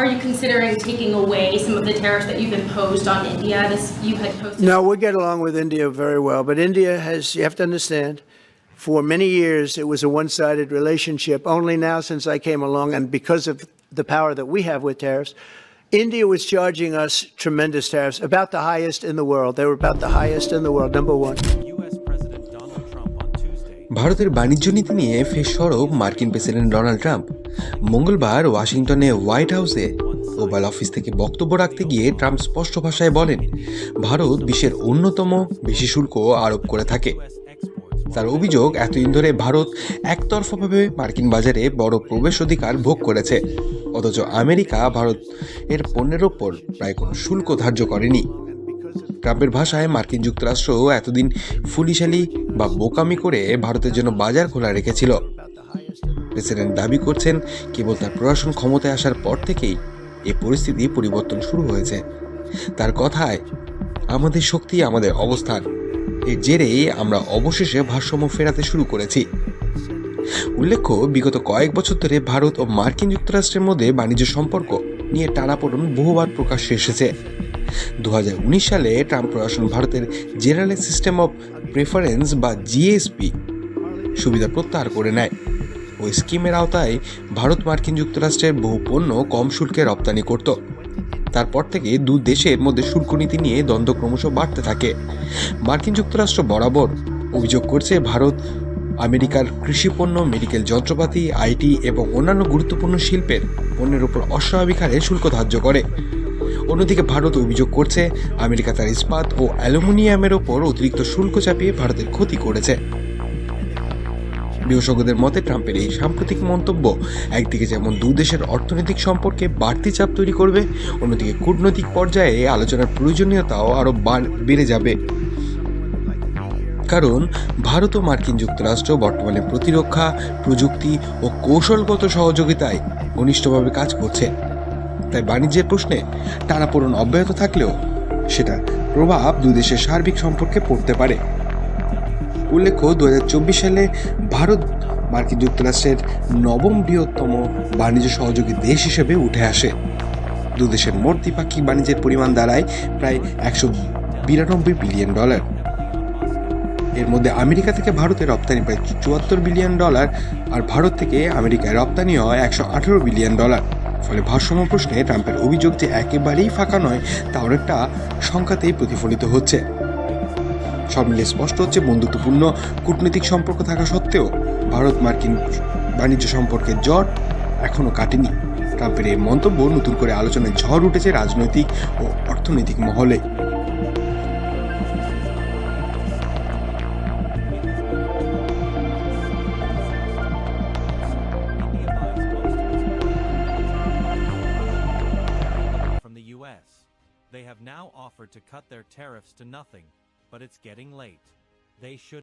Are you considering taking away some of the tariffs that you've imposed on India? This you had posted. No, we get along with India very well, but India has, you have to understand, for many years it was a one sided relationship. Only now, since I came along, and because of the power that we have with tariffs, India was charging us tremendous tariffs, about the highest in the world. They were about the highest in the world, number one. ভারতের বাণিজ্য নীতি নিয়ে ফের সরব মার্কিন president Donald Trump. মঙ্গলবার ওয়াশিংটনে white হাউসে ওভাল অফিস থেকে বক্তব্য রাখতে গিয়ে ট্রাম্প স্পষ্ট ভাষায় বলেন, ভারত বিশ্বের অন্যতম বেশি শুল্ক আরোপ করে থাকে। তার অভিযোগ, এতদিন ধরে ভারত একতরফাভাবে মার্কিন বাজারে বড় প্রবেশ অধিকার ভোগ করেছে। অথচ আমেরিকা ভারত এর পণ্যের ওপর প্রায় কোনো শুল্ক ধার্য করেনি। ট্রাম্পের ভাষায় মার্কিন যুক্তরাষ্ট্র এতদিন ফুলিশালি বা বোকামি করে ভারতের জন্য বাজার খোলা রেখেছিল। প্রেসিডেন্ট দাবি করছেন, কেবল তার প্রশাসন ক্ষমতায় আসার পর থেকেই এ পরিস্থিতি পরিবর্তন শুরু হয়েছে। তার কথায়, আমাদের শক্তি, আমাদের অবস্থান। এর জেরেই আমরা অবশেষে ভারসাম্য ফেরাতে শুরু করেছি। উল্লেখ্য, বিগত কয়েক বছর ধরে ভারত ও মার্কিন যুক্তরাষ্ট্রের মধ্যে বাণিজ্য সম্পর্ক নিয়ে টানাপোড়ন বহুবার প্রকাশ্যে এসেছে। দু হাজার উনিশ সালে ট্রাম্প প্রশাসন ভারতের জেনারেল সিস্টেম অফ প্রেফারেন্স বা জিএসপি সুবিধা প্রত্যাহার করে নেয়। ওই স্কিমের আওতায় ভারত মার্কিন যুক্তরাষ্ট্রের বহু পণ্য কম শুল্কে রপ্তানি করত। তারপর থেকে দু দেশের মধ্যে শুল্ক নীতি নিয়ে দ্বন্দ্ব ক্রমশ বাড়তে থাকে। মার্কিন যুক্তরাষ্ট্র বরাবর অভিযোগ করছে, ভারত আমেরিকার কৃষিপণ্য মেডিকেল যন্ত্রপাতি, আইটি এবং অন্যান্য গুরুত্বপূর্ণ শিল্পের পণ্যের উপর অস্বাভাবিক হারে শুল্ক ধার্য করে। অন্যদিকে ভারত অভিযোগ করছে, আমেরিকা তার ইস্পাত ও অ্যালুমিনিয়ামের ওপর অতিরিক্ত শুল্ক চাপিয়ে ভারতের ক্ষতি করেছে। বিশেষজ্ঞদের মতে, ট্রাম্পের এই সাম্প্রতিক মন্তব্য একদিকে যেমন দু দেশের অর্থনৈতিক সম্পর্কে বাড়তি চাপ তৈরি করবে, অন্যদিকে কূটনৈতিক পর্যায়ে আলোচনার প্রয়োজনীয়তাও আরও বেড়ে যাবে। কারণ, ভারত ও মার্কিন যুক্তরাষ্ট্র বর্তমানে প্রতিরক্ষা, প্রযুক্তি ও কৌশলগত সহযোগিতায় ঘনিষ্ঠভাবে কাজ করছে। তাই বাণিজ্যের প্রশ্নে টানাপোড়ন অব্যাহত থাকলেও সেটা প্রভাব দুই দেশের সার্বিক সম্পর্কে পড়তে পারে। উল্লেখ্য দু হাজার চব্বিশ সালে ভারত মার্কিন যুক্তরাষ্ট্রের নবম বৃহত্তম বাণিজ্য সহযোগী দেশ হিসেবে উঠে আসে। দু দেশের মোট দ্বিপাক্ষিক বাণিজ্যের পরিমাণ দাঁড়ায় প্রায় একশো বিরানব্বই বিলিয়ন ডলার। এর মধ্যে আমেরিকা থেকে ভারতে রপ্তানি প্রায় চুয়াত্তর বিলিয়ন ডলার আর ভারত থেকে আমেরিকায় রপ্তানি হয় একশো আঠেরো বিলিয়ন ডলার। ফলে ভারসাম্য প্রশ্নে ট্রাম্পের অভিযোগ যে একেবারেই ফাঁকা নয় তা অনেকটা সংখ্যাতেই প্রতিফলিত হচ্ছে। সব মিলে স্পষ্ট হচ্ছে বন্ধুত্বপূর্ণ কূটনৈতিক সম্পর্ক থাকা সত্ত্বেও ভারত মার্কিন বাণিজ্য সম্পর্কের জট এখনও কাটেনি। ট্রাম্পের এই মন্তব্য নতুন করে আলোচনায় ঝড় উঠেছে রাজনৈতিক ও অর্থনৈতিক মহলে। They have now offered to cut their tariffs to nothing, but it's getting late. They should